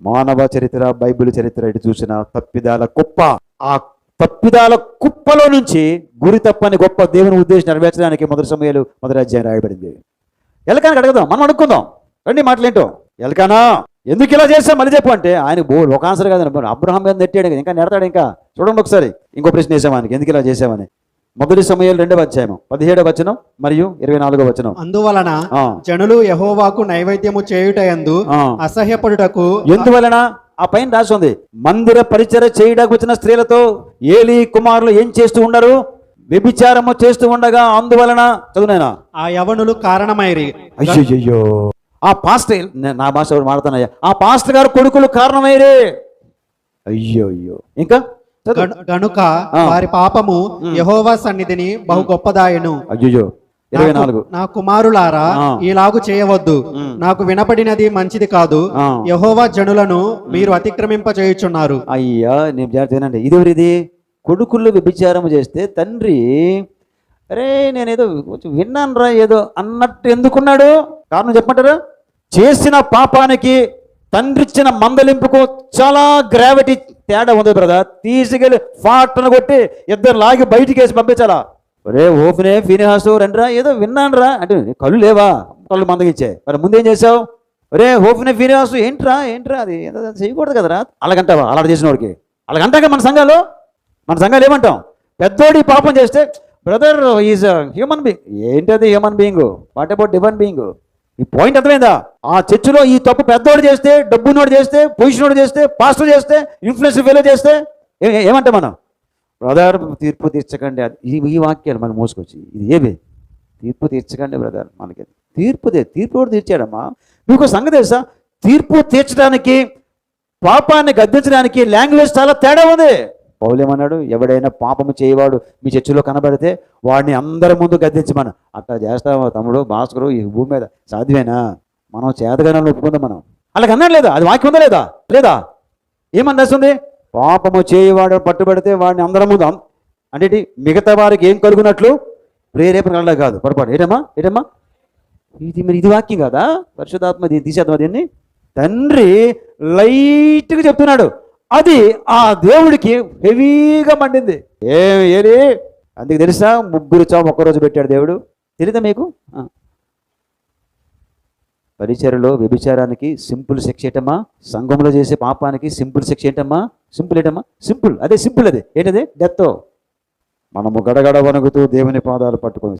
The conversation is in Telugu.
మానవ చరిత్ర బైబిల్ చరిత్ర ఇటు చూసిన తప్పిదాల కుప్ప ఆ తప్పిదాల కుప్పలో నుంచి గురి తప్పని గొప్ప దేవుని ఉద్దేశం నెరవేర్చడానికి మొదటి సమయాలు మొదటి అధ్యాయం రాయబడింది. ఎలకానికి అడగదాం మనం అడుక్కుందాం రండి మాటలేంటో? ఎలకానా? ఎందుకు ఇలా చేసాం మళ్ళీ చెప్పు అంటే ఆయన బో ఒక ఆన్సర్ కాదని అబ్రహం మీద నెట్టాడు ఇంకా నెడతాడు ఇంకా. చూడండి ఒకసారి ఇంకో ప్రశ్న వేసామానికి ఎందుకు ఇలా చేసామని మొదటి సమయాలు రెండవ అధ్యాయం పదిహేడవ వచనం మరియు ఇరవై నాలుగో వచనం. అందువలన. జనులు యహోవాకు నైవేద్యము చేయుటయందు ఆ. అసహ్యపడుటకు ఎందువలన? ఆ పైన రాసి ఉంది. మందిర పరిచయ చేయడానికి వచ్చిన స్త్రీలతో ఏలి కుమారులు ఏం చేస్తూ ఉండరు? వ్యభిచారము చేస్తూ ఉండగా అందువలన చదువునైనా ఆ యవనులు కారణమైరి. అయ్యయ్యో ఆ పాస్టర్ నే- భాష ఎవరు మాడుతున్నాయ్యా ఆ పాస్టర్ గారు కొడుకులు కారణమైరే. అయ్యో అయ్యో ఇంకా? గనుక. వారి పాపము యహోవా సన్నిధిని బహు గొప్పదాయను. అయ్యయ్యో ఇరవై నాలుగు. నా కుమారులారా. ఈలాగు చేయవద్దు. నాకు వినపడినది మంచిది కాదు. యహోవా జనులను మీరు అతిక్రమింప చేయుచున్నారు. అయ్యా నేను జాగ్రత్త వినండి. ఇది ఎవరిది? కొడుకుళ్ళు వ్యభిచారం చేస్తే తండ్రి అరే నేనేదో కొంచెం విన్నాను రా ఏదో అన్నట్టు ఎందుకున్నాడు? కారణం చెప్పమంటారా? చేసిన పాపానికి తండ్రి ఇచ్చిన మందలింపుకు చాలా గ్రావిటీ తేడా ఉంది బ్రదర్. తీసుకెళ్ళి ఫాట్ను కొట్టి ఇద్దరు లాగి బయటికి వేసి పంపించాలా? ఒరే ఓపెనే ఫినిహాసు రండిరా ఏదో విన్నాను రా అంటే కళ్ళు లేవా? కళ్ళు మందగించే. మరి ముందేం చేసావు ఒరే ఓపెనే ఫినిహాసు ఏంట్రా ఏంట్రా అది? చేయకూడదు కదరా. అలాగంటావా? అలా చేసిన వాడికి. అలాగంటాక మన సంఘాలు? మన సంఘాలు ఏమంటాం? పెద్దోడి పాపం చేస్తే బ్రదర్ ఈజ్ హ్యూమన్ బీయింగ్ ఏంటది human being what about divine being ఈ పాయింట్ అర్థమైందా? ఆ చర్చిలో ఈ తప్పు పెద్దోడు చేస్తే డబ్బునోడు చేస్తే పొజిషనోడు చేస్తే పాస్టర్ చేస్తే ఇన్ఫ్లుయెన్స్ ఫెయిల్ చేస్తే ఏ- ఏమంటాం మనం? బ్రదర్ తీర్పు తీర్చకండి. ఈ ఈ వాక్యాలు మనం మోసుకొచ్చి ఇది ఏమి తీర్పు తీర్చకండి బ్రదర్ మనకి తీర్పుదే తీర్పు కూడా తీర్చాడమ్మా? మీకు సంగతి తెలుసా? తీర్పు తీర్చడానికి పాపాన్ని గద్దించడానికి లాంగ్వేజ్ చాలా తేడా ఉంది. పౌలేమన్నాడు? ఎవడైనా పాపము చేయవాడు మీ చర్చిలో కనబడితే వాడిని అందరి ముందు గద్దించమను. అట్లా చేస్తాము తమ్ముడు భాస్కరు ఈ భూమి మీద సాధ్యమేనా? మనం చేతగానే ఒప్పుకుందాం మనం. అలాగ అన్నాడు లేదా? అది వాక్యం ఉందా లేదా? లేదా? ఏమని రాస్తుంది? పాపము చేయవాడు పట్టుబడితే వాడిని అందరి ముందు అంటే మిగతా వారికి ఏం కలుగునట్లు? ప్రేరేపణ కలగ కాదు. పొరపాటు. ఏటమ్మా? ఏటమ్మా? ఇది మరి ఇది వాక్యం కదా? పరిశుధాత్మ దీన్ని తీసేద్దాం దీన్ని? తండ్రి లైట్గా చెప్తున్నాడు. అది ఆ దేవుడికి హెవీగా మండింది. ఏది? అందుకు తెలుసా? ముగ్గురు చావు ఒక్కరోజు పెట్టాడు దేవుడు. తెలీదా మీకు? పరిచయలో వ్యభిచారానికి సింపుల్ శిక్ష ఏంటమ్మా? సంఘంలో చేసే పాపానికి సింపుల్ శిక్ష ఏంటమ్మా? సింపుల్ ఏంటమ్మా? సింపుల్. అదే సింపుల్ అదే. ఏంటది? డెత్. మనము గడగడ వణుకుతూ దేవుని పాదాలు పట్టుకొని